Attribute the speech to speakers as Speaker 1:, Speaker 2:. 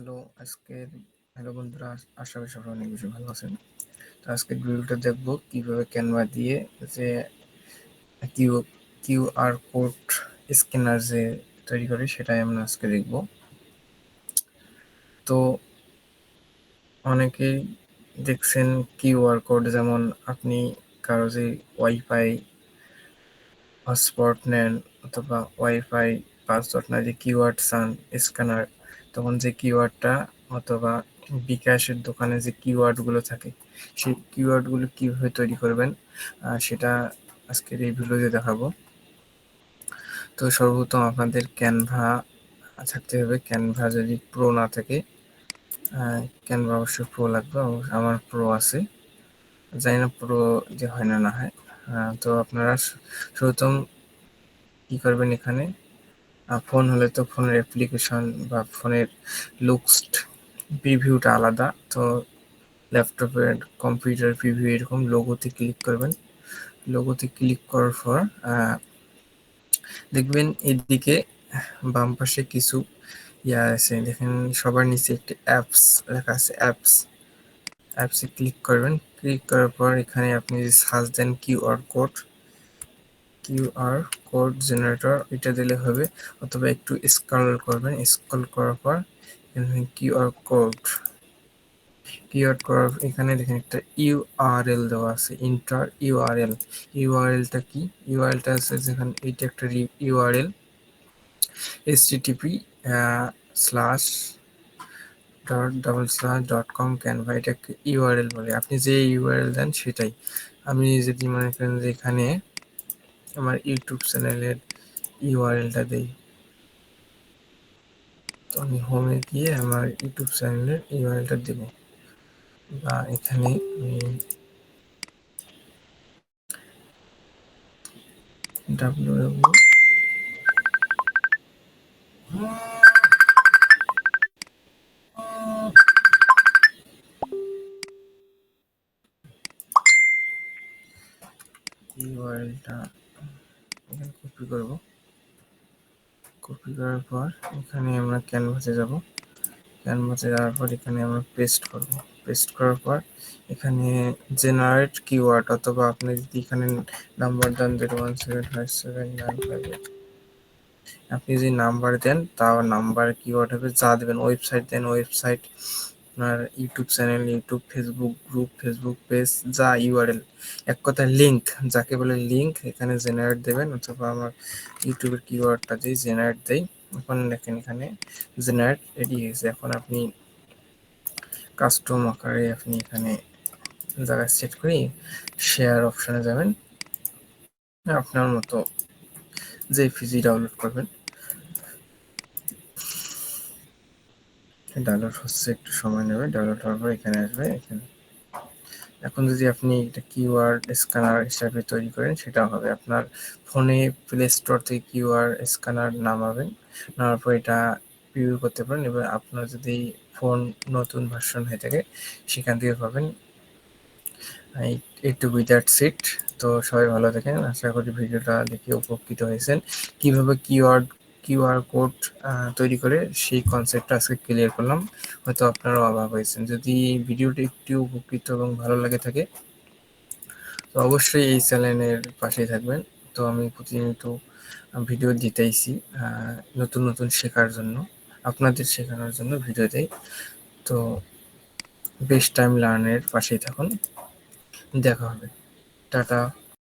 Speaker 1: Hello, আজকের, hello বন্ধুরা, আশা করি সবাই অনেক বেশি ভালো আছেন। তো আজকের ভিডিওটা দেখব কীভাবে ক্যানভা দিয়ে যে কিউ কিউআর কোড স্ক্যানার যে তৈরি করে সেটাই আমরা আজকে দেখব। তো অনেকেই দেখছেন কিউআর কোড, যেমন আপনি কারও যে ওয়াইফাই হটস্পট নেন অথবা ওয়াইফাই পাসওয়ার্ড না যে কিওয়ার্ড সান স্ক্যানার তখন যে কিওয়ার্ডটা অথবা বিকাশের দোকানে যে কিওয়ার্ডগুলো থাকে, সেই কিওয়ার্ডগুলো কীভাবে তৈরি করবেন সেটা আজকের এই ভিডিওতে দেখাবো। তো সর্বপ্রথম আপনাদের ক্যানভা থাকতে হবে। ক্যানভা যদি প্রো না থাকে ক্যানভা অবশ্যই প্রো লাগবে। আমার প্রো আছে। জানি না প্রো যে হয় না না হয়। তো আপনারা সর্বপ্রথম কি করবেন এখানে? ফোন হলে তো ফোনের অ্যাপ্লিকেশন বা ফোনের লুকস প্রিভিউটা আলাদা। তো ল্যাপটপের কম্পিউটার প্রিভিউ এরকম লোগোতে ক্লিক করবেন। লোগোতে ক্লিক করার পর দেখবেন এদিকে বাম পাশে কিছু ইয়া আছে। দেখেন সবার নিচে একটি অ্যাপস লেখা আছে অ্যাপস অ্যাপসে ক্লিক করবেন। ক্লিক করার পর এখানে আপনি যে সার্চ দেন QR code QR code generator, এটা দিলে হবে। অথবা একটু স্ক্রল করবেন। স্ক্রল করার পর কিউআর কোড। কিউআর কোড, এখানে দেখেন একটা ইউআরএল দেওয়া আছে, ইন্টার ইউআরএল ইউআরএলটা কি? ইউআরএলটা আছে যেখানে এইটা একটা URL HTTP slash dot double slash dot com Canva এটাকে ইউআরএল বলে। আপনি যে ইউআরএল দেন সেটাই। আমি যদি মনে করেন যে এখানে আমার ইউটিউব চ্যানেলের ইউআরএলটা দেই। তো আমি হোমে গিয়ে আমার ইউটিউব চ্যানেলের ইউআরএলটা দেব। বা এখানে আমি ডাব্লিউ ইউআরএলটা এখানে কপি করব। কপি করার পর এখানে আমরা ক্যানভাসে যাব। ক্যানভাসে যাওয়ার পর এখানে আমরা পেস্ট করব। পেস্ট করার পর এখানে জেনারেট কিওয়ার্ড অথবা আপনি যদি এখানে নাম্বার দেন zero one seven five seven nine five আপনি যদি নাম্বার দেন, তাও নাম্বার কিওয়ার্ড হবে। যা দেবেন ওয়েবসাইট দেন ওয়েবসাইট আপনার YouTube channel YouTube Facebook group Facebook page যা ইউআরএল এক কথায় লিঙ্ক যাকে বলে লিঙ্ক এখানে জেনারেট দেবেন, অথবা আমার ইউটিউবের কিওয়ার্ডটা দিয়ে জেনারেট দেই, এখন দেখেন এখানে জেনারেট রেডি হয়েছে। এখন আপনি কাস্টম আকারে আপনি এখানে জায়গায় সেট করি শেয়ার অপশনে যাবেন। আপনার মতো যে ফিজি ডাউনলোড করবেন। ডাউনলোড হচ্ছে, একটু সময় নেবে ডাউনলোড হওয়ার পর এখানে আসবে, এখানে। এখন যদি আপনি এটা কিউআর স্ক্যানার হিসাবে তৈরি করেন সেটা হবে। আপনার ফোনে প্লে স্টোর থেকে কিউআর স্ক্যানার নামাবেন নামার পর এটা ভিউ করতে পারেন এবার আপনার যদি ফোন নতুন ভার্সন হয়ে থাকে, সেখান থেকে পাবেন। একটু উইদাউট সিট তো সবাই ভালো দেখেন আশা করি ভিডিওটা দেখে উপকৃত হয়েছেন। কীভাবে কিওয়ার্ড কিউআর কোড তৈরি করে সেই কনসেপ্টটা আজকে ক্লিয়ার করলাম। হয়তো আপনারাও অবাক হয়েছেন। যদি ভিডিওটি একটু উপকৃত এবং ভালো লাগে থাকে, তো অবশ্যই এই চ্যানেলের পাশেই থাকবেন। তো আমি প্রতিনিয়ত ভিডিও দিতেইছি নতুন নতুন শেখার জন্য, আপনাদের শেখানোর জন্য ভিডিও দেই। তো বেস্ট টাইম লার্নের পাশেই থাকুন। দেখা হবে। টাটা।